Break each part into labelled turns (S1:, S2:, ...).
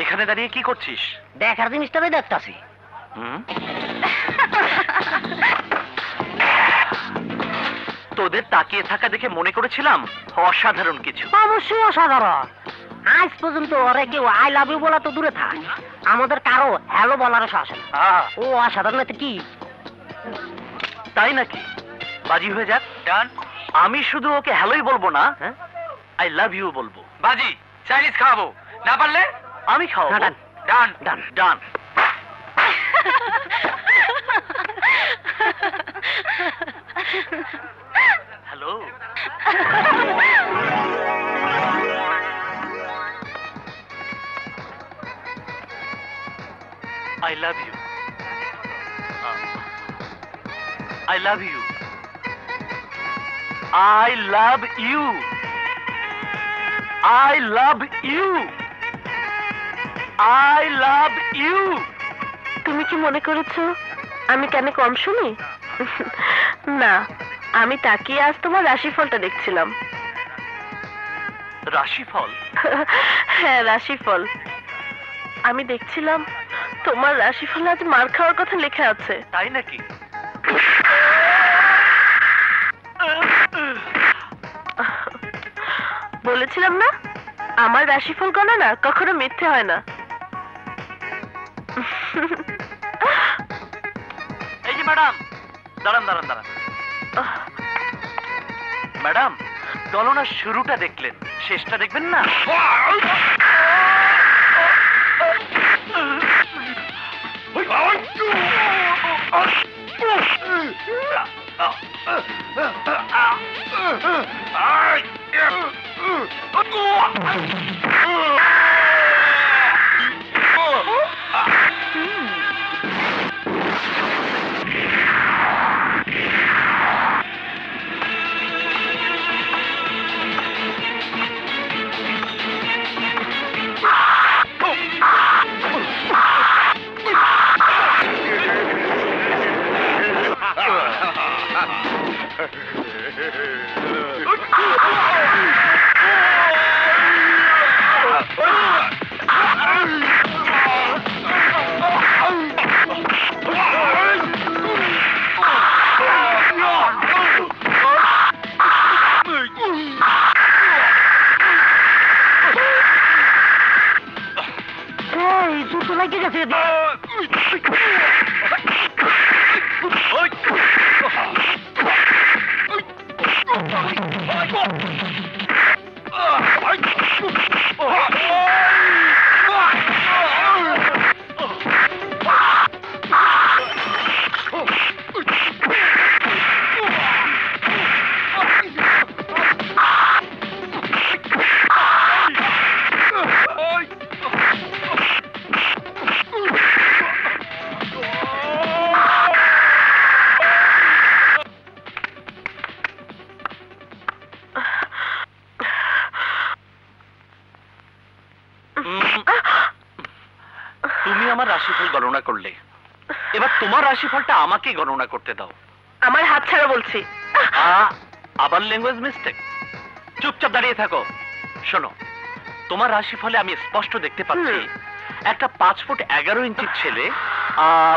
S1: এখানে দাঁড়িয়ে কি করছিস?
S2: দেখার জিনিসটা আমি দেখতাছি
S1: তোদের তাকিয়ে থাকা দেখে মনে করেছিলাম অসাধারণ কিছু।
S2: অবশ্যই অসাধারণ। আজ পর্যন্ত ওরা কেউ আই লাভ ইউ বলা তো দূরে থাক। আমাদের কারও হ্যালো সাহস নেই। ও অসাধারণ কি?
S1: তাই নাকি? বাজি হয়ে যাক। ডান। আমি শুধু ওকে হ্যালোই বলব না
S2: হ্যাঁ?
S1: আই লাভ ইউ বলব।
S3: বাজি চাইনিজ খাওয়াবো। না পারলে
S1: আমি খাওয়াবো
S2: না, ডান।
S3: ডান
S1: ডান ডান hello I love you. Uh, I love you. I love you. I love you. I love you
S4: তুমি কি মনে করেছ আমি কেন কম শুনি? না আমি তাকিয়ে আজ তোমার রাশিফলটা দেখছিলাম।
S1: রাশিফল?
S4: হ্যাঁ রাশিফল। আমি দেখছিলাম তোমার রাশিফলে আজ মার খাওয়ার কথা লেখা আছে।
S1: তাই নাকি?
S4: বলেছিলাম না আমার রাশিফল গণনা কখনো মিথ্যে হয় না।
S1: এই যে ম্যাডাম দাঁড়ান দাঁড়ান দাঁড়ান। ম্যাডাম গণনার শুরুটা দেখলেন শেষটা দেখবেন না? রাশিফলটা আমাকে গণনা করতে দাও।
S4: আমার হাত ছাড়া বলছি।
S1: আবার ল্যাঙ্গুয়েজ মিস্টেক চুপচাপ দাঁড়িয়ে থাকো। শোনো তোমার রাশিফলে আমি স্পষ্ট দেখতে পাচ্ছি একটা পাঁচ ফুট এগারো ইঞ্চির ছেলে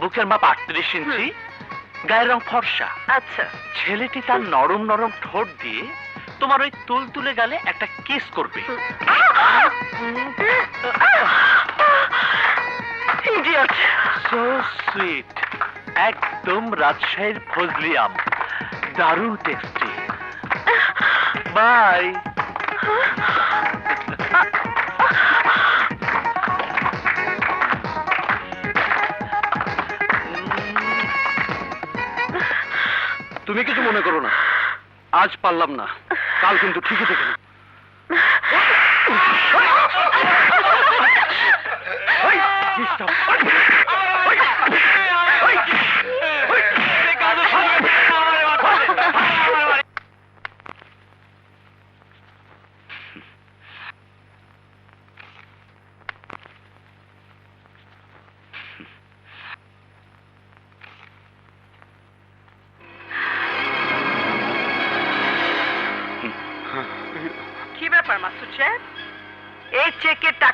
S1: বুকের মাপ আটত্রিশ ইঞ্চি গায়ের রং ফর্সা।
S4: আচ্ছা।
S1: ছেলেটি তার নরম নরম ঠোঁট দিয়ে তোমার ওই তুল তুলে গেলে একটা কিস করবে। সো সুইট একদম রাজশাহীর ফজলি আম। দারুণ টেস্টি বাই তুমি কিছু মনে করো না। আজ পারলাম না। কাল কিন্তু ঠিকই থেকে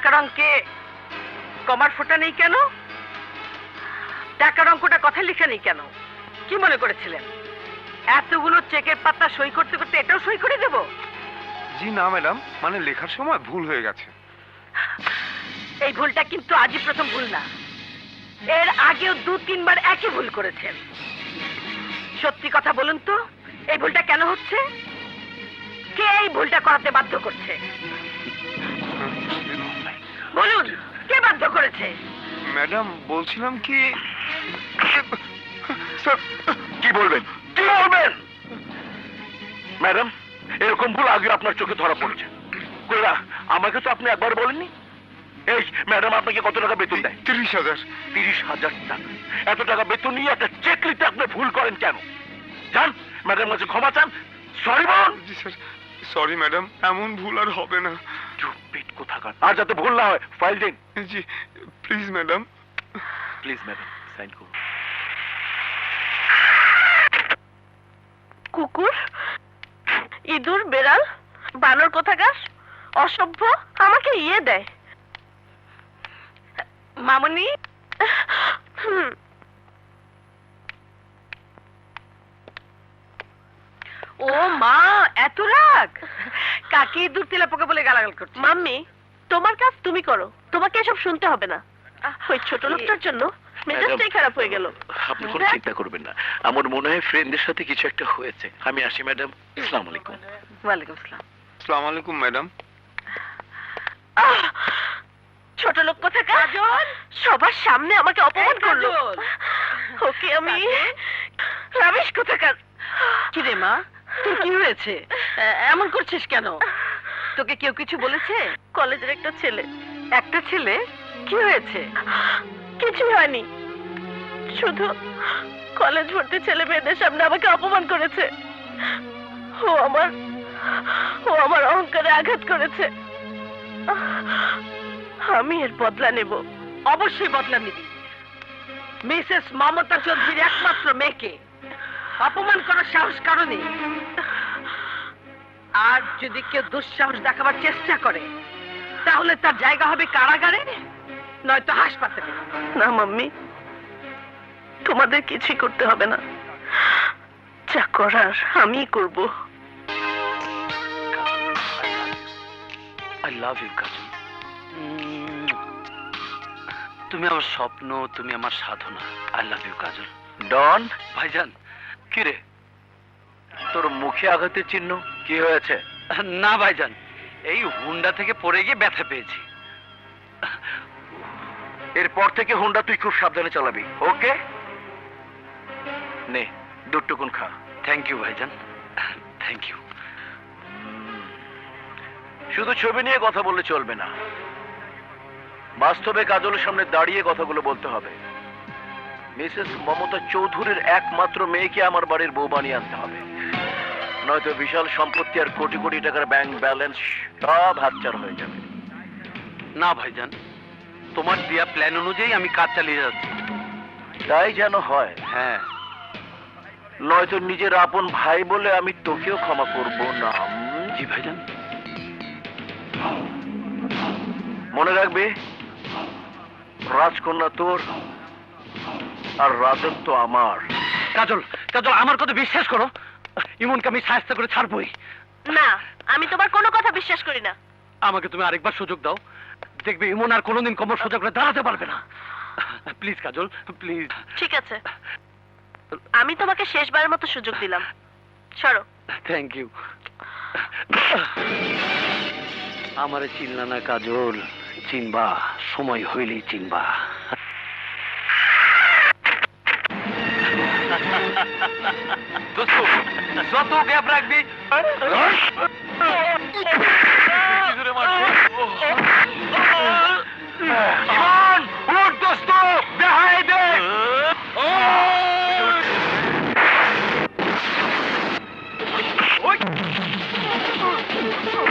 S4: টাকার অঙ্কে
S5: কমার ফোটা নেই কেন? টাকার অঙ্কটা কথা লেখা নেই কেন? কি মনে করেছিলেন? এতগুলো চেকের পাতা সই করতে করতে এটাও সই করে দেব?
S6: জি না ম্যাডাম। মানে লেখার সময় ভুল হয়ে গেছে।
S5: এই ভুলটা কিন্তু আজই প্রথম ভুল না। এর আগেও দু তিনবার একই ভুল করেছেন। সত্যি কথা বলুন তো এই ভুলটা কেন হচ্ছে? কে এই ভুলটা করাতে বাধ্য করছে? বলুন কে বাধ্য করেছে?
S6: ম্যাডাম বলছিলাম কি
S7: কি বলবেন? কি বলবেন? ম্যাডাম এরকম ভুল আগে আপনার চোখে ধরা পড়েছে। কইরা আমাকে তো আপনি একবার বলেননি? এই ম্যাডাম আপনাকে কত টাকা বেতন দেয়?
S6: তিরিশ হাজার।
S7: তিরিশ হাজার টাকা। এত টাকা বেতন নিয়ে একটা চেক আপনি ভুল করেন কেন? জান ম্যাডাম কাছে ক্ষমা চান। সরি বল
S6: জি স্যার। সরি ম্যাডাম এমন ভুল আর হবে না।
S7: কোথাকার আর যাতে ভুল না হয় ফাইল দিন।
S6: জি please madam
S7: please madam sign করুন।
S4: কুকুর ইঁদুর বেড়াল বানর কোথাকার অসভ্য আমাকে ইয়ে দেয়।
S5: মামনি?
S4: হুম,
S5: ও মা এত রাগ! কাকি দূর তেলা পোকা বলে গালাগাল করছে?
S4: মাম্মি তোমার কাজ তুমি করো। তোমাকে এসব শুনতে হবে না। ওই ছোট লোকটার জন্য মেজাজটাই খারাপ হয়ে গেল।
S7: আপনি কোনো চিন্তা করবেন না। আমার মনে হয় ফ্রেন্ডদের সাথে কিছু একটা হয়েছে। আমি আসি ম্যাডাম। আসসালামু আলাইকুম।
S5: ওয়ালাইকুম আসসালাম।
S6: আসসালামু আলাইকুম ম্যাডাম।
S4: ছোট লোক কোথাকার? সবার সামনে আমাকে অপমান করল। ওকে আমি রামেশ কোথাকার?
S5: কি রে মা তোর কি হয়েছে? এমন করছিস কেন? তোকে কেউ কিছু বলেছে?
S4: কলেজের একটা ছেলে।
S5: একটা ছেলে? কি হয়েছে?
S4: কিছু হয়নি। শুধু কলেজ ভর্তি ছেলে মেয়েদের সামনে আমাকে অপমান করেছে। ও আমার ও আমার অহংকারে আঘাত করেছে। আমি এর বদলা নেব।
S5: অবশ্যই বদলা নিবি। মিসেস মমতা চৌধুরীর একমাত্র মেয়েকে অপমান করার সাহস কারণে আর যদি কেউ দুঃসাহস দেখাবার চেষ্টা করে তাহলে তার জায়গা হবে কারাগারে নয়তো হাসপাতালে।
S4: না মাম্মি। তোমাদের কিছুই করতে হবে না। যা করার আমিই করব।
S7: আই লাভ ইউ কাজল তুমি আমার স্বপ্ন তুমি আমার সাধনা। আই লাভ ইউ কাজল ডন ভাইজান কি রে তোর মুখে আঘাতের চিহ্ন? কি হয়েছে? না ভাইজান। এই হুন্ডা থেকে পড়ে গিয়ে ব্যথা পেয়েছি। এরপর থেকে হুন্ডা তুই খুব সাবধানে চালাবি ওকে? নে দুটুকুন খা। থ্যাংক ইউ ভাইজান। থ্যাংক ইউ শুধু ছবি নিয়ে কথা বললে চলবে না। বাস্তবে কাজলের সামনে দাঁড়িয়ে কথাগুলো বলতে হবে। মিসেস মমতা চৌধুরীর একমাত্র মেয়েকে আমার বাড়ির বউ বানিয়ে আনতে হবে। নয়তো বিশাল সম্পত্তি আর কোটি কোটি টাকার ব্যাংক ব্যালেন্স সব হাতছাড় হয়ে যাবে। না ভাইজান তোমার দেয়া প্ল্যান অনুযায়ী আমি কাজ চালিয়ে যাচ্ছি। তাই যেন হয়। হ্যাঁ। নয়তো নিজের আপন ভাই বলে আমি তোকেও ক্ষমা করব না। জি ভাইজান। মনে রাখবে রাজকন্যা তোর আর রাজত্ব আমার। কাজল কাজল আমার কথা বিশ্বাস করো। ইমনকে আমি সাহায্য করে ছাড়বই।
S4: না আমি তোমার কোনো কথা বিশ্বাস করি না।
S7: আমাকে তুমি আরেকবার সুযোগ দাও। দেখবে ইমন আর কোনোদিন কোমর সোজা করে দাঁড়াতে পারবে না। Please Kajal please.
S4: ঠিক আছে। আমি তোমাকে শেষবারের মতো সুযোগ দিলাম। সরো।
S7: থ্যাংক ইউ আমারে চিনলা না কাজল। চিনবা সময় হইলেই চিনবা। যত গ্যাপ রাখবি উঠ দোস্ত দেখাই দে।
S1: Oh!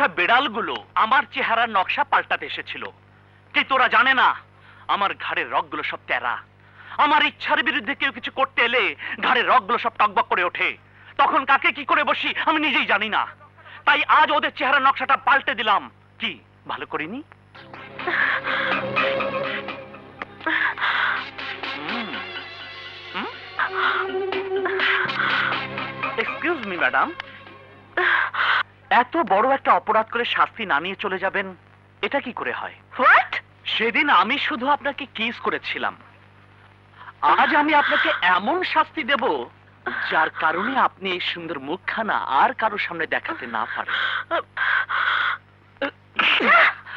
S1: পোষা বেড়ালগুলো আমার চেহারার নকশা পাল্টাতে এসেছিল। কিন্তু তোরা জানে না? আমার ঘাড়ের রগগুলো সব তেরা আমার ইচ্ছার বিরুদ্ধে কেউ কিছু করতে এলে ঘাড়ের রগগুলো সব টকবক করে ওঠে। তখন কাকে কি করে বসি আমি নিজেই জানি না। তাই আজ ওদের চেহারার নকশাটা পাল্টে দিলাম। কি, ভালো করিনি? এক্সকিউজ মি ম্যাডাম এত বড় একটা অপরাধ করে শাস্তি না নিয়ে চলে যাবেন এটা কি করে হয়?
S5: হোয়াট
S1: সেদিন আমি শুধু আপনাকে কিস করেছিলাম। আজ আমি আপনাকে এমন শাস্তি দেব যার কারণে আপনি এই সুন্দর মুখখানা আর কারোর সামনে দেখাতে না পারেন।